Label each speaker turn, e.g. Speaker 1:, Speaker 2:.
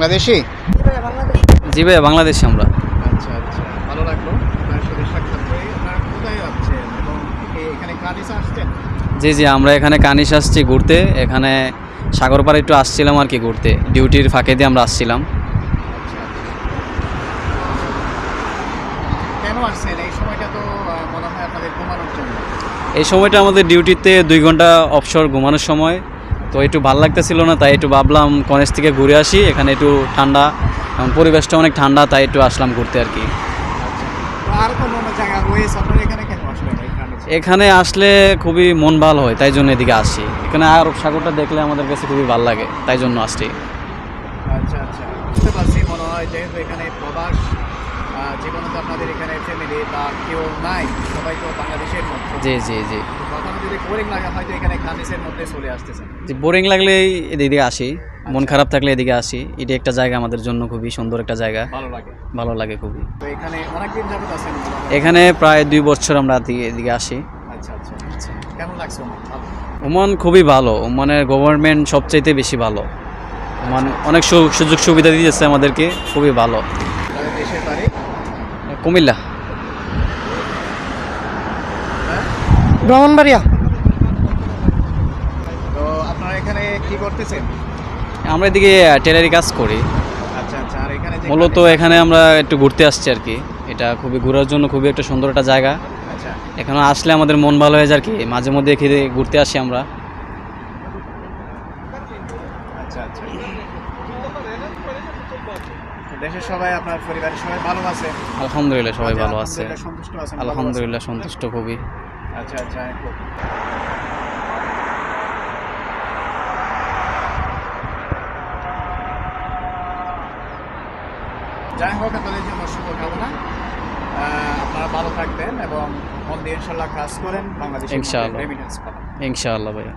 Speaker 1: বাংলাদেশি?
Speaker 2: জি ভাইয়া বাংলাদেশে আমরা।
Speaker 1: আচ্ছা আচ্ছা ভালো লাগল। আপনার সাথে সাক্ষাৎ করে আপনারা কোথায় যাচ্ছেন এবং এখানে আসছেন?
Speaker 2: জি জি আমরা এখানে কানিস আসছি ঘুরতে। এখানে সাগর পাড়ে একটু আসছিলাম আর কি ঘুরতে। ডিউটির ফাঁকে দিয়ে আমরা আসছিলাম।
Speaker 1: আচ্ছা এই সময়টা
Speaker 2: আমাদের ডিউটিতে দুই ঘণ্টা অবসর ঘুমানোর সময়। তো একটু ভালো লাগতেছিল না তাই একটু ভাবলাম কলেজ থেকে ঘুরে আসি এখানে একটু ঠান্ডা পরিবেশটা অনেক ঠান্ডা তাই একটু আসলাম ঘুরতে আর কি।
Speaker 1: আচ্ছা এখানে
Speaker 2: আসলে খুবই মন ভালো হয় তাই জন্য এদিকে আসি। এখানে আরব সাগরটা দেখলে আমাদের কাছে খুবই ভালো লাগে তাই জন্য আসছি।
Speaker 1: আচ্ছা আচ্ছা বুঝতে পারছি মনে হয় যেহেতু এখানে প্রবাস জীবনে তো আপনাদের এখানে ফ্যামিলি বা কেউ নাই সবাই তো বাংলাদেশের
Speaker 2: জি জি জি।
Speaker 1: যদি বোরিং লাগে হয়তো এখানে কানিসের মধ্যে চলে আসতেছেন।
Speaker 2: যে বোরিং লাগলে এদিকে আসি। মন খারাপ থাকলে এদিকে আসি। এটি একটা জায়গা আমাদের জন্য খুবই সুন্দর একটা জায়গা।
Speaker 1: ভালো লাগে।
Speaker 2: ভালো লাগে খুবই।
Speaker 1: তো এখানে অনেকদিন যাবত আছেন
Speaker 2: এখানে প্রায় দুই বছর আমরা এদিকে এদিকে আসি।
Speaker 1: আচ্ছা আচ্ছা আচ্ছা। কেমন লাগছে ওমান? ভালো।
Speaker 2: ওমান খুবই ভালো। ওমানের গভর্নমেন্ট সবচাইতে বেশি ভালো। ওমান অনেক সুযোগ সুবিধা দিয়েছে আমাদেরকে। খুবই ভালো।
Speaker 1: দেশের বাড়ি?
Speaker 2: কুমিল্লা।
Speaker 1: হ্যাঁ?
Speaker 3: ব্রাহ্মণবাড়িয়া
Speaker 1: তো আপনারা এখানে কি করতেছেন?
Speaker 2: আমরা এদিকে টেলারি কাজ করি।
Speaker 1: আচ্ছা আচ্ছা আর এখানে যে
Speaker 2: মূলত এখানে আমরা একটু ঘুরতে আসছি আর কি। এটা খুবই ঘোরার জন্য খুবই একটা সুন্দর একটা জায়গা।
Speaker 1: আচ্ছা।
Speaker 2: এখানে আসলে আমাদের মন ভালো হয়ে যায় আর কি। মাঝে মধ্যে এখানে ঘুরতে আসি আমরা।
Speaker 1: আচ্ছা আচ্ছা। তো দেশের সবাই আপনার পরিবারের সবাই ভালো আছে?
Speaker 2: আলহামদুলিল্লাহ সবাই ভালো আছে।
Speaker 1: আলহামদুলিল্লাহ সন্তুষ্ট আছেন ভালো আছেন।
Speaker 2: আলহামদুলিল্লাহ সন্তুষ্ট খুবই।
Speaker 1: আচ্ছা আচ্ছা। যাই হোক আপনাদের জন্য শুভকামনা আপনারা ভালো থাকবেন এবং মন দিয়ে ইনশাল্লাহ কাজ করেন। বাংলাদেশের
Speaker 2: ইনশাআল্লাহ। ইনশাআল্লাহ ভাইয়া।